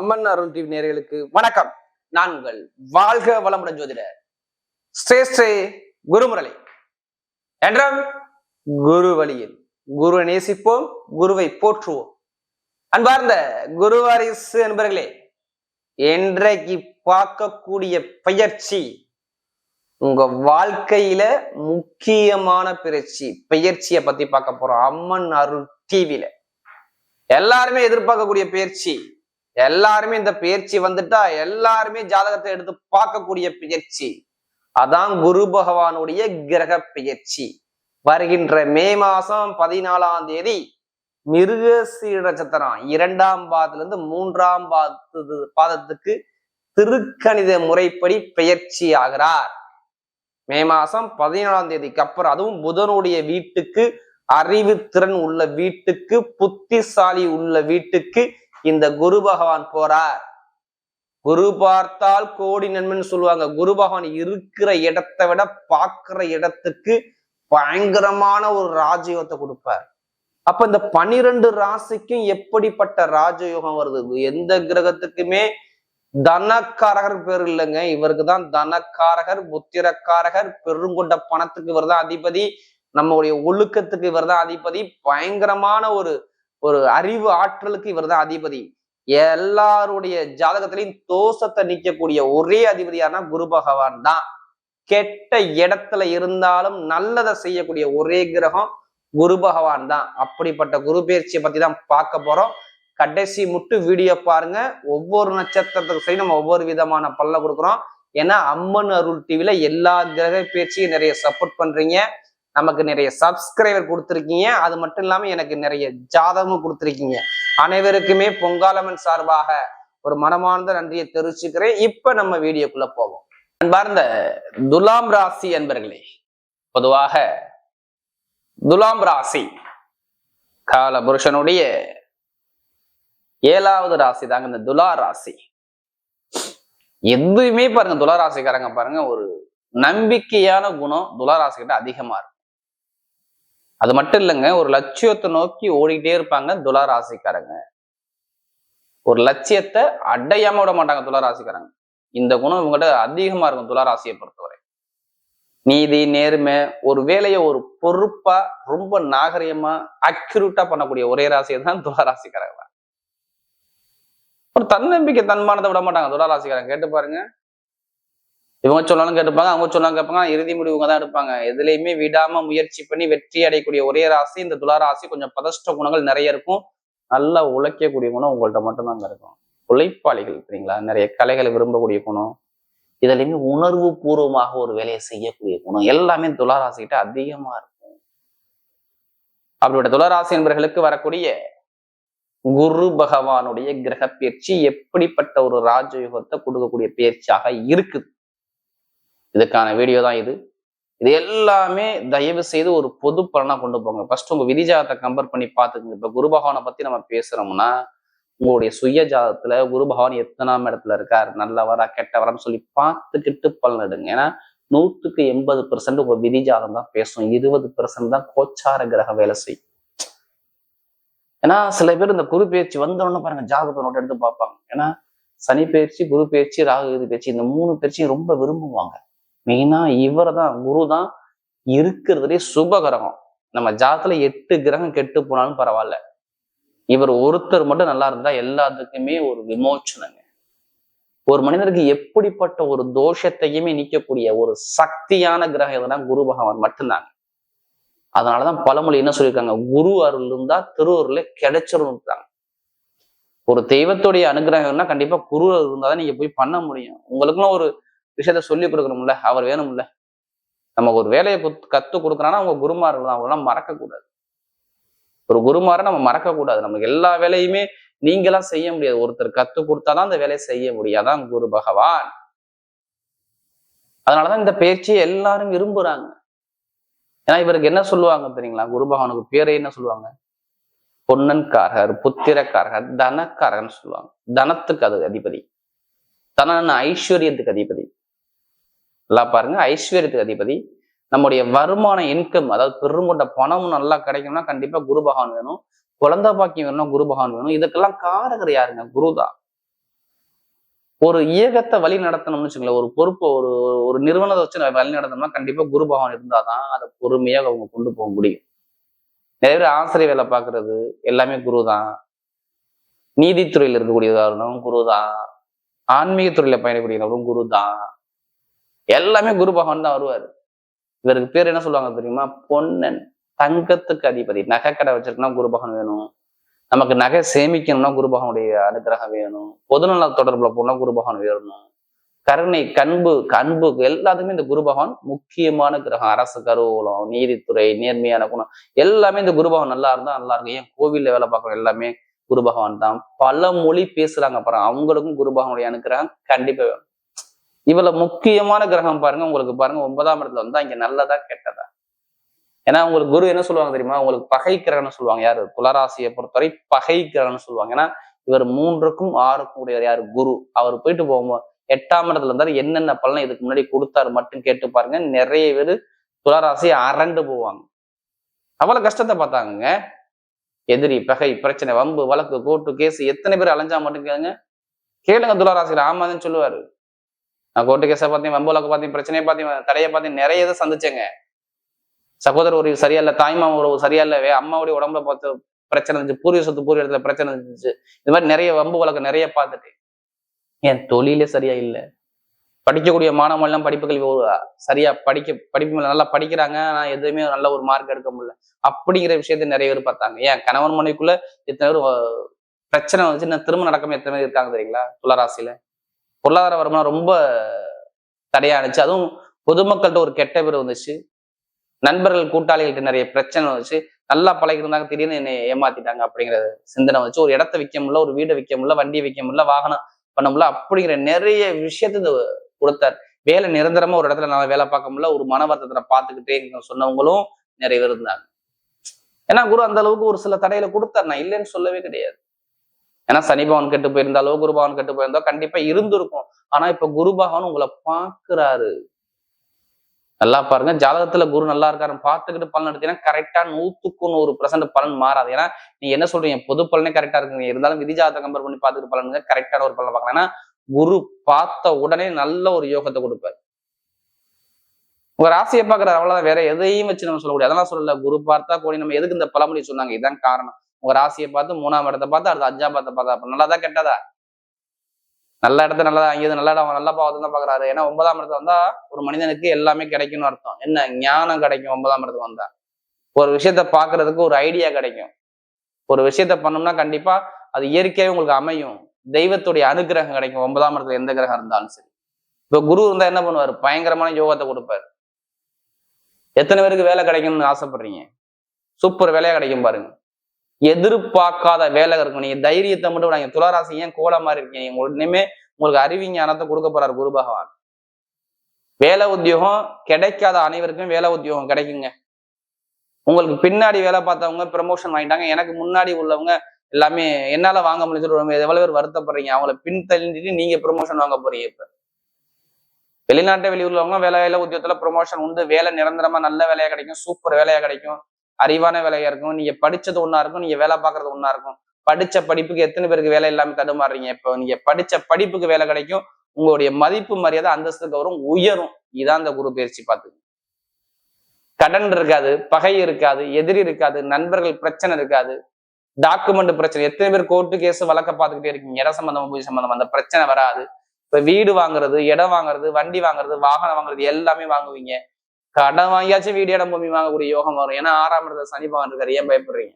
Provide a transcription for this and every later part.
அம்மன் அருள் TV நேர்களுக்கு வணக்கம். நான் உங்கள் வாழ்க வளமுடன் ஜோதிடர் ஸ்ரேஷ்டே குருமுரளி. என்றும் குரு வழியில் குருவை நேசிப்போம் குருவை போற்றுவோம். அன்பார்ந்த குருவாரிசு என்பர்களே இன்றைக்கு பார்க்கக்கூடிய பயிற்சி உங்க வாழ்க்கையில முக்கியமான பயிற்சி பயிற்சியை பத்தி பார்க்க போறோம். அம்மன் அருள் டிவியில. எல்லாருமே எதிர்பார்க்கக்கூடிய பயிற்சி எல்லாருமே இந்த பயிற்சி வந்துட்டா எல்லாருமே ஜாதகத்தை எடுத்து பார்க்கக்கூடிய பயிற்சி. அதான் குரு பகவானுடைய கிரக பயிற்சி. வருகின்ற மே மாசம் பதினாலாம் தேதி மிருக நட்சத்திரம். இரண்டாம் பாதத்துல இருந்து மூன்றாம் பாதத்து பாதத்துக்கு திருக்கணித முறைப்படி பெயர்ச்சி ஆகிறார். மே மாசம் பதினாலாம் தேதிக்கு அப்புறம் அதுவும் புதனுடைய வீட்டுக்கு அறிவு திறன் உள்ள வீட்டுக்கு புத்திசாலி உள்ள வீட்டுக்கு இந்த குரு பகவான் போறார். குரு பார்த்தால் கோடி நன்மைன்னு சொல்லுவாங்க. குரு பகவான் இருக்கிற இடத்தை விட பார்க்கிற இடத்துக்கு பயங்கரமான ஒரு ராஜயோகத்தை கொடுப்பார். அப்ப இந்த பனிரெண்டு ராசிக்கும் எப்படிப்பட்ட ராஜயோகம் வருது? எந்த கிரகத்துக்குமே தனக்காரகர் பேர் இல்லைங்க. இவருக்கு தான் தனக்காரகர் புத்திரக்காரகர் பெருங்கொண்ட பணத்துக்கு இவர் தான் அதிபதி. நம்மளுடைய ஒழுக்கத்துக்கு இவர் தான் அதிபதி. பயங்கரமான ஒரு ஒரு அறிவு ஆற்றலுக்கு இவர் தான் அதிபதி. எல்லாருடைய ஜாதகத்திலையும் தோஷத்தை நீக்கக்கூடிய ஒரே அதிபதியானா குரு பகவான் தான். கெட்ட இடத்துல இருந்தாலும் நல்லதை செய்யக்கூடிய ஒரே கிரகம் குரு பகவான் தான். அப்படிப்பட்ட குரு பயிற்சியை பத்தி தான் பார்க்க போறோம். கடைசி முட்டு வீடியோ பாருங்க. ஒவ்வொரு நட்சத்திரத்துக்கு சரி நம்ம ஒவ்வொரு விதமான பல்ல கொடுக்குறோம். ஏன்னா அம்மன் அருள் டிவில எல்லா கிரக பயிற்சியும் நிறைய சப்போர்ட் பண்றீங்க. நமக்கு நிறைய சப்ஸ்கிரைபர் கொடுத்துருக்கீங்க. அது மட்டும் இல்லாம எனக்கு நிறைய ஜாதகமும் கொடுத்துருக்கீங்க. அனைவருக்குமே பொங்காலமன் சார்பாக ஒரு மனமார்ந்த நன்றியை தெரிவிச்சுக்கிறேன். இப்ப நம்ம வீடியோக்குள்ள போவோம். அன்பார்ந்த துலாம் ராசி என்பர்களே பொதுவாக துலாம் ராசி கால புருஷனுடைய ஏழாவது ராசி தாங்க இந்த துலா ராசி. எதுவுமே பாருங்க துலா ராசிக்காரங்க பாருங்க ஒரு நம்பிக்கையான குணம் துலா ராசிக்கிட்ட அதிகமா இருக்கும் அது மட்டும் இல்லைங்க ஒரு லட்சியத்தை நோக்கி ஓடிக்கிட்டே இருப்பாங்க துலா ராசிக்காரங்க. ஒரு லட்சியத்தை அடையாம விட மாட்டாங்க துலா ராசிக்காரங்க. இந்த குணம் இவங்ககிட்ட அதிகமா இருக்கும் துலா ராசியை பொறுத்தவரை. நீதி நேர்மை ஒரு வேலையை ஒரு பொறுப்பா ரொம்ப நாகரிகமா அக்யூரேட்டா பண்ணக்கூடிய ஒரே ராசியை தான் துலா ராசிக்காரங்க. ஒரு தன்னம்பிக்கை தன்மானத்தை விட மாட்டாங்க துலா ராசிக்காரங்க. கேட்டு பாருங்க. இவங்க சொன்னாலும் கேட்டுப்பாங்க அவங்க சொன்னாலும் கேட்பாங்க. இறுதி முடிவுங்க தான் எடுப்பாங்க. எதுலையுமே விடாம முயற்சி பண்ணி வெற்றி அடையக்கூடிய ஒரே ராசி இந்த துலா ராசி கொஞ்சம் பதஷ்ட குணங்கள் நிறைய இருக்கும். நல்லா உழைக்கக்கூடிய குணம் உங்கள்ட்ட மட்டும்தாங்க இருக்கும். உழைப்பாளிகள் சரிங்களா? நிறைய கலைகளை விரும்பக்கூடிய குணம். இதுலையுமே உணர்வு பூர்வமாக ஒரு வேலையை செய்யக்கூடிய குணம். எல்லாமே துளாராசிக்கிட்ட அதிகமா இருக்கும். அப்படிப்பட்ட துளாராசி என்பவர்களுக்கு வரக்கூடிய குரு பகவானுடைய கிரக பயிற்சி எப்படிப்பட்ட ஒரு ராஜயோகத்தை கொடுக்கக்கூடிய பயிற்சியாக இருக்குது. இதுக்கான வீடியோ தான் இது. இது எல்லாமே தயவு செய்து ஒரு பொது பலனா கொண்டு போங்க. ஃபர்ஸ்ட் உங்க விதிஜாதத்தை கம்பேர் பண்ணி பார்த்துக்கங்க. இப்ப குரு பகவானை பத்தி நம்ம பேசுறோம்னா உங்களுடைய சுய ஜாதத்துல குரு பகவான் எத்தனாம் இடத்துல இருக்கார்? நல்லவரா கெட்டவரான்னு சொல்லி பார்த்துக்கிட்டு பலன் எடுங்க. ஏன்னா நூற்றுக்கு எண்பது பெர்சன்ட் உங்க விதி ஜாதம் தான் பேசும். இருபது பெர்சன்ட் தான் கோச்சார கிரக வேலை செய்யும். ஏன்னா சில பேர் இந்த குரு பயிற்சி வந்தோடனே பாருங்க ஜாதகத்தை நோட் எடுத்து பார்ப்பாங்க. ஏன்னா சனி பயிற்சி குரு பயிற்சி ராகு இது பயிற்சி இந்த மூணு பயிற்சியும் ரொம்ப விரும்புவாங்க. மெயினா இவர் தான் குரு தான் இருக்கிறதுலே சுப கிரகம் நம்ம ஜாதத்துல எட்டு கிரகம் கெட்டு போனாலும் பரவாயில்ல. இவர் ஒருத்தர் மட்டும் நல்லா இருந்தா எல்லாத்துக்குமே ஒரு விமோச்சனங்க. ஒரு மனிதனுக்கு எப்படிப்பட்ட ஒரு தோஷத்தையுமே நீக்கக்கூடிய ஒரு சக்தியான கிரகம் எதுனா குரு பகவான் மட்டும்தாங்க. அதனாலதான் பழமொழி என்ன சொல்லியிருக்காங்க? குரு அருள் இருந்தா திருவருள கிடைச்சிருந்தாங்க ஒரு தெய்வத்துடைய அனுகிரகம்னா கண்டிப்பா குரு அருள் இருந்தாதான் நீங்க போய் பண்ண முடியும். உங்களுக்குலாம் ஒரு விஷயத்த சொல்லி கொடுக்கணும்ல அவர் வேணும்ல. நமக்கு ஒரு வேலையை கத்து கொடுக்குறான்னா அவங்க குருமார்கள் தான் அவங்களாம் மறக்கக்கூடாது. ஒரு குருமாரை நம்ம மறக்கக்கூடாது. நமக்கு எல்லா வேலையுமே நீங்களாம் செய்ய முடியாது. ஒருத்தர் கத்து கொடுத்தாதான் அந்த வேலையை செய்ய முடியாதான் குரு பகவான். அதனாலதான் இந்த பயிற்சியை எல்லாரும் விரும்புறாங்க. ஏன்னா இவருக்கு என்ன சொல்லுவாங்க தெரியுங்களா? குரு பகவானுக்கு பேரை என்ன சொல்லுவாங்க? பொன்னன்காரகர் புத்திரக்காரகர் தனக்காரகர்னு சொல்லுவாங்க. தனத்துக்கு அது அதிபதி. தனன்னு ஐஸ்வர்யத்துக்கு அதிபதி. நல்லா பாருங்க. ஐஸ்வர்யத்துக்கு அதிபதி. நம்முடைய வருமான இன்கம் அதாவது பெருங்கொண்ட பணமும் நல்லா கிடைக்கும்னா கண்டிப்பா குரு பகவான் வேணும். குழந்தை பாக்கியம் வேணும்னா குரு பகவான் வேணும். இதுக்கெல்லாம் காரகர் யாருங்க? குருதான் ஒரு இயக்கத்தை வழி நடத்தணும்னு வச்சுங்களேன் ஒரு பொறுப்பை ஒரு ஒரு நிறுவனத்தை வச்சு வழி நடத்தணும்னா கண்டிப்பா குரு பகவான் இருந்தாதான் அதை பொறுமையாக அவங்க கொண்டு போக முடியும். நிறைய பேர் ஆசிரியர் வேலை பார்க்கறது எல்லாமே குரு தான் நீதித்துறையில் இருக்கக்கூடியதாகவும் குரு தான் ஆன்மீக துறையில குரு தான் எல்லாமே குரு பகவான் தான் வருவார். இவருக்கு பேர் என்ன சொல்லுவாங்க தெரியுமா? பொன்னன். தங்கத்துக்கு அதிபதி. நகை கடை வச்சிருக்கோம்னா குரு பகவான் வேணும். நமக்கு நகை சேமிக்கணும்னா குரு பகவானுடைய அனுகிரகம் வேணும். பொதுநல தொடர்புல போனா குரு பகவான் வேணும். கருணை கண்பு கண்பு எல்லாத்துக்குமே இந்த குரு பகவான் முக்கியமான கிரகம். அரசு கருவூலம் நீதித்துறை நேர்மையான குணம் எல்லாமே இந்த குரு பகவான் நல்லா இருந்தா நல்லா இருக்கும். ஏன் கோவில்ல வேலை பார்க்குற எல்லாமே குரு பகவான் தான். பல மொழி பேசுறாங்க அப்புறம் அவங்களுக்கும் குரு பகவானுடைய அனுகிரகம் கண்டிப்பா வேணும். இவ்வளவு முக்கியமான கிரகம் பாருங்க. உங்களுக்கு பாருங்க ஒன்பதாம் இடத்துல வந்தா இங்க நல்லதா கெட்டதா? ஏன்னா உங்களுக்கு குரு என்ன சொல்லுவாங்க தெரியுமா? உங்களுக்கு பகை கிரகம்னு சொல்லுவாங்க. யாரு? துளராசியை பொறுத்தவரை பகை கிரகம்னு சொல்லுவாங்க. ஏன்னா இவர் மூன்றுக்கும் ஆறுக்கும் உடையவர் யாரு? குரு. அவர் போயிட்டு போகும்போது எட்டாம் இடத்துல இருந்தாரு என்னென்ன பலனை இதுக்கு முன்னாடி கொடுத்தாரு மட்டும் கேட்டு பாருங்க. நிறைய பேர் துளராசி அரண்டு போவாங்க. அவ்வளவு கஷ்டத்தை பார்த்தாங்க எதிரி பகை பிரச்சனை வம்பு வழக்கு கோர்ட்டு கேஸ் எத்தனை பேர் அலைஞ்சா மட்டும் கேளுங்க. கேளுங்க துளராசியில் ஆமாதுன்னு சொல்லுவாரு. நான் கோர்ட்டு கேஸை பார்த்தேன் வம்பு வழக்கு பிரச்சனையை பார்த்தீங்க தடையை பார்த்தேன் நிறைய இதை சந்திச்சேங்க. சகோதரர் ஒரு சரியா இல்லை தாய்மாம உறவு சரியா இல்லை அம்மாவுடைய உடம்புல பார்த்து பிரச்சனை இருந்துச்சு பூர்வீக சொத்து பூர்வீக இடத்துல பிரச்சனை இருந்துச்சு. இது மாதிரி நிறைய வம்பு வழக்கு நிறைய பார்த்துட்டு என் தொழிலே சரியா இல்ல. படிக்கக்கூடிய மாணவர்கள் எல்லாம் படிப்பு கல்வி சரியா படிக்க படிப்பு மேல நல்லா படிக்கிறாங்க ஆனா எதுவுமே நல்ல ஒரு மார்க் எடுக்க முடியல. அப்படிங்கிற விஷயத்த நிறைய பேர் பார்த்தாங்க. ஏன் கணவன் மனைவிக்குள்ள எத்தனை பேர் பிரச்சனை வந்துச்சு நான் திரும்ப நடக்காம எத்தனை பேர் இருக்காங்க தெரியுங்களா? துளராசியில. பொருளாதார வருமானம் ரொம்ப தடையானுச்சு அதுவும் பொதுமக்கள்கிட்ட ஒரு கெட்ட பேர் வந்துச்சு. நண்பர்கள் கூட்டாளிகள்கிட்ட நிறைய பிரச்சனை வந்துச்சு. நல்லா பழகிருந்தாங்க திடீர்னு என்னை ஏமாத்திட்டாங்க அப்படிங்கிற சிந்தனை வச்சு ஒரு இடத்த விற்க முடியல ஒரு வீடை விற்க முடியல வண்டியை விற்க முடியல வாகனம் பண்ண முடியல அப்படிங்கிற நிறைய விஷயத்த கொடுத்தார். வேலை நிரந்தரமா ஒரு இடத்துல நான் வேலை பார்க்க முடியல ஒரு மன வருத்தத்தை பார்த்துக்கிட்டே சொன்னவங்களும் நிறைய பேர் இருந்தாங்க. ஏன்னா குரு அந்த அளவுக்கு ஒரு சில தடையில கொடுத்தார். நான் இல்லைன்னு சொல்லவே கிடையாது. ஏன்னா சனி பவன் கெட்டு போயிருந்தாலோ குரு பவன் கெட்டு போயிருந்தோ கண்டிப்பா இருந்திருக்கும். ஆனா இப்ப குரு பகவான் உங்களை பாக்குறாரு. நல்லா பாருங்க. ஜாதகத்துல குரு நல்லா இருக்காருன்னு பார்த்துக்கிட்டு பலன் எடுத்தீங்கன்னா கரெக்டா நூத்துக்கு நூறு பர்சன்ட் பலன் மாறாது. ஏன்னா நீ என்ன சொல்றீங்க? பொது பலனே கரெக்டா இருக்குங்க இருந்தாலும் விதி ஜாதகம் கம்பேர் பண்ணி பார்த்துட்டு பலனுங்க கரெக்டான ஒரு பலன் பார்க்கலாம். ஏன்னா குரு பார்த்த உடனே நல்ல ஒரு யோகத்தை கொடுப்பாரு. உங்க ராசியை பாக்குறாரு அவ்வளவுதான். வேற எதையும் வச்சு நம்ம சொல்லக்கூடிய அதெல்லாம் சொல்லல. குரு பார்த்தா கோடி நம்ம எதுக்கு இந்த பழமொழி சொன்னாங்க? இதான் காரணம். உங்க ராசியை பார்த்து மூணாம் இடத்தை பார்த்து அடுத்து அஞ்சாம் இடத்தை பார்த்தா அப்ப நல்லதா கெட்டதா? நல்ல இடத்த நல்லதா அங்கேயும் நல்ல இடம் நல்லா பாவத்தை தான் பாக்குறாரு ஏன்னா ஒன்பதாம் இடத்துல வந்தா ஒரு மனிதனுக்கு எல்லாமே கிடைக்கும்னு அர்த்தம். என்ன ஞானம் கிடைக்கும் ஒன்பதாம் இடத்துக்கு வந்தா. ஒரு விஷயத்த பாக்குறதுக்கு ஒரு ஐடியா கிடைக்கும். ஒரு விஷயத்த பண்ணோம்னா கண்டிப்பா அது இயற்கையாவே உங்களுக்கு அமையும். தெய்வத்துடைய அனுகிரகம் கிடைக்கும். ஒன்பதாம் இடத்துல எந்த கிரகம் இருந்தாலும் சரி. இப்ப குரு இருந்தா என்ன பண்ணுவாரு? பயங்கரமான யோகத்தை கொடுப்பாரு. எத்தனை பேருக்கு வேலை கிடைக்கும்னு ஆசைப்படுறீங்க? சூப்பர் வேலையா கிடைக்கும் பாருங்க. எதிர்பார்க்காத வேலை இருக்கும். நீங்க தைரியத்தை மட்டும் விடாங்க துளாராசி ஏன் கோல மாதிரி இருக்கீங்க? நீங்க உடனே உங்களுக்கு அறிவிஞானத்தை கொடுக்க போறாரு குரு பகவான். வேலை உத்தியோகம் கிடைக்காத அனைவருக்கும் வேலை உத்தியோகம் கிடைக்குங்க. உங்களுக்கு பின்னாடி வேலை பார்த்தவங்க ப்ரமோஷன் வாங்கிட்டாங்க. எனக்கு முன்னாடி உள்ளவங்க எல்லாமே என்னால வாங்க முடிஞ்சு எவ்வளவு பேர் வருத்தப்படுறீங்க? அவங்கள பின் தள்ளிட்டு நீங்க ப்ரமோஷன் வாங்க போறீங்க இப்ப. வெளிநாட்டை வெளியூர்லவங்க வேலை வேலை உத்தியோகத்துல ப்ரொமோஷன் உண்டு. வேலை நிரந்தரமா நல்ல வேலையா கிடைக்கும். சூப்பர் வேலையா கிடைக்கும். அறிவான வேலையா இருக்கும். நீங்க படிச்சது ஒன்னா இருக்கும். நீங்க வேலை பார்க்கறது ஒன்னா இருக்கும். படிச்ச படிப்புக்கு எத்தனை பேருக்கு வேலை இல்லாம தடுமாறுறீங்க? இப்போ நீங்க படிச்ச படிப்புக்கு வேலை கிடைக்கும். உங்களுடைய மதிப்பு மரியாதை அந்தஸ்து கௌரவம் உயரும். இதான் இந்த குரு பயிற்சி பார்த்து. கடன் இருக்காது பகை இருக்காது எதிரி இருக்காது நண்பர்கள் பிரச்சனை இருக்காது. டாக்குமெண்ட் பிரச்சனை. எத்தனை பேர் கோர்ட்டு கேஸ் வழக்க பார்த்துக்கிட்டே இருக்கீங்க. இட சம்பந்தமா பூஜை சம்பந்தம் அந்த பிரச்சனை வராது. இப்ப வீடு வாங்குறது இடம் வாங்குறது வண்டி வாங்குறது வாகனம் வாங்குறது எல்லாமே வாங்குவீங்க. கடன் வாங்கியாச்சும் வீடு இடம் பூமி வாங்கக்கூடிய யோகம் வரும். ஏன்னா ஆறாம் இடத்துல சனி பகவான் இருக்காரு. ஏன் பயப்படுறீங்க?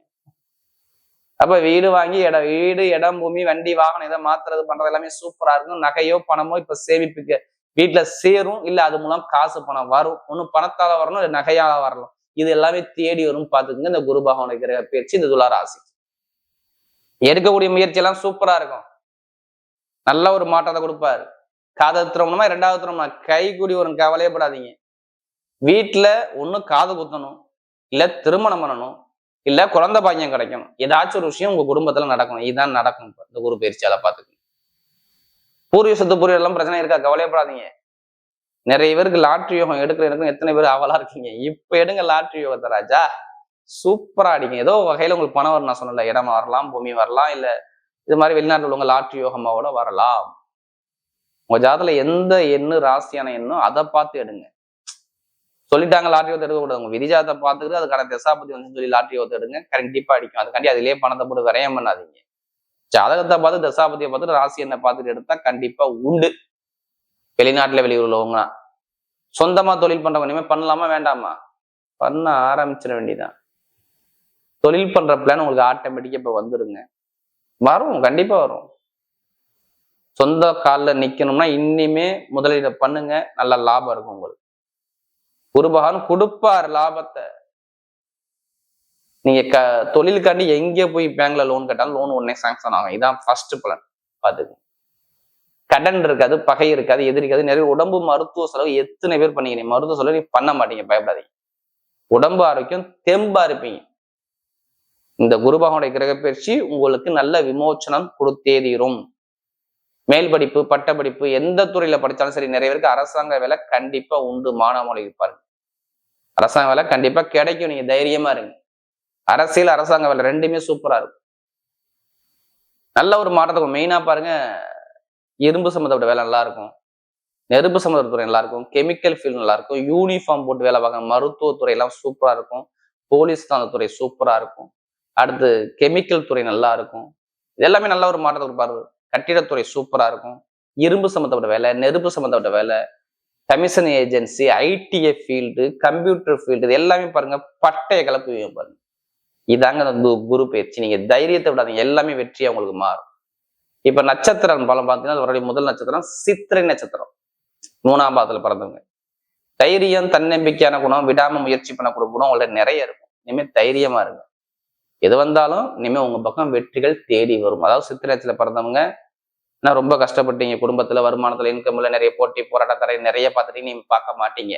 அப்ப வீடு வாங்கி இடம் வீடு இடம் பூமி வண்டி வாகனம் இதை மாத்துறது பண்றது எல்லாமே சூப்பரா இருக்கும். நகையோ பணமோ இப்ப சேமிப்புக்கு வீட்டுல சேரும். இல்ல அது மூலம் காசு பணம் வரும். ஒண்ணு பணத்தால வரணும் இல்ல நகையால வரலாம். இது எல்லாமே தேடி வரும் பாத்துக்கோங்க இந்த குரு பகவான் கிரக பயிற்சி இந்த துளாராசி எடுக்கக்கூடிய முயற்சி எல்லாம் சூப்பரா இருக்கும். நல்ல ஒரு மாற்றத்தை கொடுப்பாரு. காதல் திரும்பணுமா ரெண்டாவது திரும்பணுமா கை கூடி வரும் கவலையப்படாதீங்க வீட்டுல ஒண்ணு காது குத்தணும் இல்ல திருமணம் பண்ணணும் இல்ல குழந்த பாக்கியம் கிடைக்கணும். ஏதாச்சும் ஒரு விஷயம் உங்க குடும்பத்துல நடக்கணும். இதுதான் நடக்கும் இப்போ இந்த குரு பயிற்சியால் பார்த்துக்கணும். பூர்வீக சொத்து பூர்வீக எல்லாம் பிரச்சனை இருக்கா? கவலையப்படாதீங்க. நிறைய பேருக்கு லாட்ரி யோகம் எடுக்கிற எடுக்கும் எத்தனை பேர் ஆவலா இருக்கீங்க? இப்ப எடுங்க லாட்ரி யோகத்தை ராஜா. சூப்பரா அடிங்க. ஏதோ வகையில உங்களுக்கு பணம் வரும் நான் சொன்னல இடம் வரலாம் பூமி வரலாம் இல்ல இது மாதிரி வெளிநாட்டுல உள்ளவங்க லாட்ரி யோகமாவோட வரலாம். உங்க ஜாதத்துல எந்த எண்ணு ராசியான எண்ணோ அதை பார்த்து எடுங்க. சொல்லிட்டாங்க லாட்ரி ஓத்து எடுக்க கூடாது உங்க விதிஜாதத்தை பார்த்துக்கிட்டு அதுக்கான தசாபதி வந்து சொல்லி லாட்ரி ஓத்து எடுங்க கண்டிப்பா அடிக்கும். அதுக்காண்டி அதிலேயே பணத்தை போட்டு விரயம் பண்ணாதீங்க. ஜாதகத்தை பார்த்து தசாபதியை பார்த்துட்டு ராசி என்ன பார்த்துட்டு எடுத்தா கண்டிப்பா உண்டு. வெளிநாட்டுல வெளியூர் உள்ளவங்க சொந்தமா தொழில் பண்றவங்க இனிமே பண்ணலாமா வேண்டாமா? பண்ண ஆரம்பிச்சிட வேண்டியதான் தொழில் பண்ற பிளான் உங்களுக்கு ஆட்டோமேட்டிக்கா இப்ப வந்துருங்க. வரும் கண்டிப்பா வரும். சொந்த காலில் நிக்கணும்னா இனிமே முதலீடு பண்ணுங்க. நல்ல லாபம் இருக்கும் உங்களுக்கு. குரு பகவான் கொடுப்பார் லாபத்தை. நீங்க க தொழிலுக்காண்டி எங்கே போய் பேங்க்ல லோன் கேட்டாலும் லோன் உடனே சாங்ஷன் ஆகும். இதான் ஃபர்ஸ்ட் பிளான் பாத்துங்க. கடன் இருக்காது பகை இருக்காது எதிரி இருக்காது. நிறைய உடம்பு மருத்துவ செலவு எத்தனை பேர் பண்ணீங்க மருத்துவ செலவு நீங்க பண்ண மாட்டீங்க பயப்படாதீங்க. உடம்பு ஆரோக்கியம் தெம்பா இருப்பீங்க. இந்த குருபகனுடைய கிரக பயிற்சி உங்களுக்கு நல்ல விமோச்சனம் கொடுத்தே தீரும். மேல் படிப்பு பட்ட படிப்பு எந்த துறையில படிச்சாலும் சரி நிறைய பேருக்கு அரசாங்க வேலை கண்டிப்பா உண்டு. மாணவர்கள் இருப்பாருங்க அரசாங்க வேலை கண்டிப்பா கிடைக்கும். நீங்க தைரியமா இருங்க. அரசியல் அரசாங்க வேலை ரெண்டுமே சூப்பரா இருக்கும். நல்ல ஒரு மாற்றத்தை மெயினா பாருங்க இரும்பு சம்மந்தப்பட்ட வேலை நல்லா இருக்கும் நெருப்பு சம்மந்தப்பட்ட நல்லா இருக்கும் கெமிக்கல் ஃபீல்டு நல்லா இருக்கும் யூனிஃபார்ம் போட்டு வேலை பார்க்கணும் மருத்துவத்துறை எல்லாம் சூப்பரா இருக்கும். போலீஸ் துறை சூப்பரா இருக்கும். அடுத்து கெமிக்கல் துறை நல்லா இருக்கும் இது எல்லாமே நல்ல ஒரு மாற்றத்தை கொடுப்பாரு. கட்டிடத்துறை சூப்பரா இருக்கும். இரும்பு சம்மந்தப்பட்ட வேலை நெருப்பு சம்மந்தப்பட்ட வேலை commission agency ITI field computer field இது எல்லாமே பாருங்க பட்டைய கலப்பு பாருங்க. இதாங்க அந்த குரு பயிற்சி நீங்க தைரியத்தை விடாதீங்க. எல்லாமே வெற்றியா உங்களுக்கு மாறும். இப்ப நட்சத்திரம் பலம் பார்த்தீங்கன்னா அவருடைய முதல் நட்சத்திரம் சித்திரை நட்சத்திரம். மூணாம் பாதத்துல பிறந்தவங்க. தைரியம் தன்னம்பிக்கையான குணம் விடாம முயற்சி பண்ணக்கூடிய குணம் உங்கள்ட்ட நிறைய இருக்கும். இனிமே தைரியமா இருங்க. எது வந்தாலும் இனிமே உங்க பக்கம் வெற்றிகள் தேடி வரும். அதாவது சித்திரத்துல பிறந்தவங்க ஏன்னா ரொம்ப கஷ்டப்பட்டீங்க. குடும்பத்துல வருமானத்துல இன்கம்ல நிறைய போட்டி போராட்டத்தரை நிறைய பார்த்துட்டு நீங்க பார்க்க மாட்டீங்க.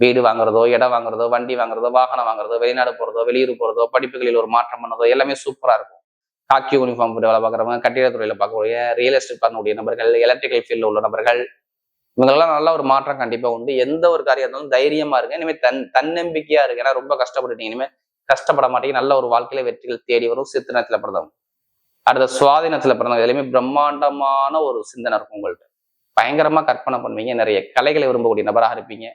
வீடு வாங்குறதோ இடம் வாங்குறதோ வண்டி வாங்குறதோ வாகனம் வாங்குறதோ வெளிநாடு போறதோ வெளியூர் போறதோ படிப்புகளில் ஒரு மாற்றம் பண்ணதோ எல்லாமே சூப்பரா இருக்கும். காக்கி யூனிஃபார்ம் போட்டு வேலை பார்க்குறவங்க கட்டிடத்துறையில் பார்க்கக்கூடிய ரியல் எஸ்டேட் பண்ணக்கூடிய நபர்கள் எலக்ட்ரிக்கல் ஃபீல்டில் உள்ள நபர்கள் இவங்கெல்லாம் நல்ல ஒரு மாற்றம் கண்டிப்பா உண்டு. எந்த ஒரு காரியம் இருந்தாலும் தைரியமா இருங்க. இனிமே தன் தன்னம்பிக்கையா இருக்கு ஏன்னா ரொம்ப கஷ்டப்பட்டுட்டீங்க. இனிமேல் கஷ்டப்பட மாட்டீங்க. நல்ல ஒரு வாழ்க்கையில வெற்றிகள் தேடி வரும். சித்திரத்துல பிரதம் அடுத்த சுவாதீனத்துல பிறந்தவங்க எல்லாமே பிரம்மாண்டமான ஒரு சிந்தனை இருக்கும் உங்கள்கிட்ட பயங்கரமா கற்பனை பண்ணுவீங்க நிறைய கலைகளை விரும்பக்கூடிய நபராக இருப்பீங்க.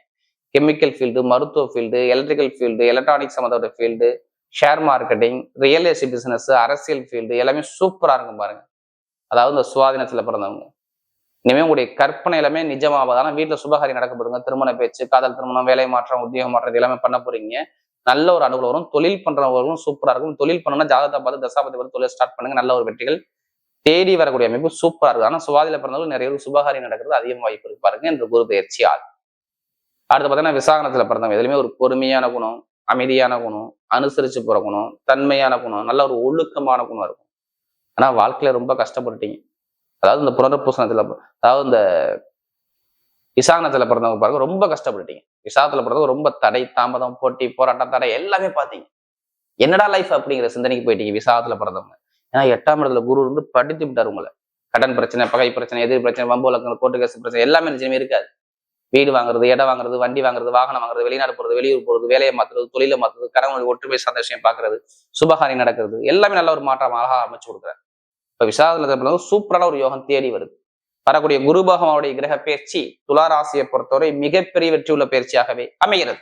கெமிக்கல் ஃபீல்டு மருத்துவ ஃபீல்டு எலக்ட்ரிக்கல் ஃபீல்டு எலக்ட்ரானிக்ஸ் சம்மந்தப்பட்ட field share marketing real estate business அரசியல் ஃபீல்டு எல்லாமே சூப்பரா இருக்கும் பாருங்க. அதாவது இந்த சுவாதீனத்துல பிறந்தவங்க. இனிமே உங்களுடைய கற்பனை எல்லாமே நிஜமாவது ஆனால் வீட்டில் சுபகாரியம் நடக்க போதுங்க திருமண பேச்சு காதல் திருமணம் வேலை மாற்றம் உத்தியோகம் மாற்றம் எல்லாமே பண்ண போறீங்க. நல்ல ஒரு அனுகூலம் வரும். தொழில் பண்றவர்களும் சூப்பரா இருக்கும். தொழில் பண்ணணும்னா ஜாதகத்தை பார்த்து தசாபதி பார்த்து தொழில் ஸ்டார்ட் பண்ணுங்க. நல்ல ஒரு வெற்றிகள். தேடி வரக்கூடிய அமைப்பு சூப்பரா இருக்கும். ஆனா சுவாதியில பிறந்தவங்க நிறைய பேர் சுபகாரியம் நடக்கிறது அதிகம் வாய்ப்பு இருக்கு பாருங்க இந்த குரு பயிற்சி ஆள். அடுத்து பார்த்தீங்கன்னா விசாகனத்துல பிறந்தவங்க. எதுலையுமே ஒரு பொறுமையான குணம் அமைதியான குணம் அனுசரிச்சு போற குணம் தன்மையான குணம் நல்ல ஒரு ஒழுக்கமான குணம் இருக்கும். ஆனா வாழ்க்கையில ரொம்ப கஷ்டப்பட்டுட்டீங்க. அதாவது இந்த புனர்பூசணத்துல அதாவது இந்த விசாகனத்தில் பிறந்தவங்க பாருங்க ரொம்ப கஷ்டப்பட்டுட்டீங்க. விசாகத்தில் பிறந்தவங்க ரொம்ப தடை தாமதம் போட்டி போராட்டம் தடை எல்லாமே பார்த்தீங்க என்னடா லைஃப் அப்படிங்கிற சிந்தனைக்கு போயிட்டீங்க விசாகத்தில் பிறந்தவங்க. ஏன்னா எட்டாம் இடத்துல குரு வந்து படித்து விட்டார் உங்களை. கடன் பிரச்சனை பகை பிரச்சனை எதிர் பிரச்சனை வம்பு கோட்டு கோர்ட்டு கேஸ் பிரச்சனை எல்லாமே நிச்சயமே இருக்காது. வீடு வாங்குறது இடம் வாங்குறது வண்டி வாங்குறது வாகனம் வாங்குறது வெளிநாடு போறது வெளியூர் போறது வேலையை மாத்துறது தொழிலை மாத்துறது கணவனுடைய ஒற்றுமை சார்ந்த விஷயம் பாக்குறது சுபகாரியம் நடக்கிறது எல்லாமே நல்ல ஒரு மாற்றம் அழகாக அமைச்சு கொடுக்குறாரு. இப்ப விசாகத்தில் சூப்பரான ஒரு யோகம் தேடி வருது. வரக்கூடிய குரு பகவானுடைய கிரக பயிற்சி துளாராசியை பொறுத்தவரை மிகப்பெரிய வெற்றி உள்ள பயிற்சியாகவே அமைகிறது.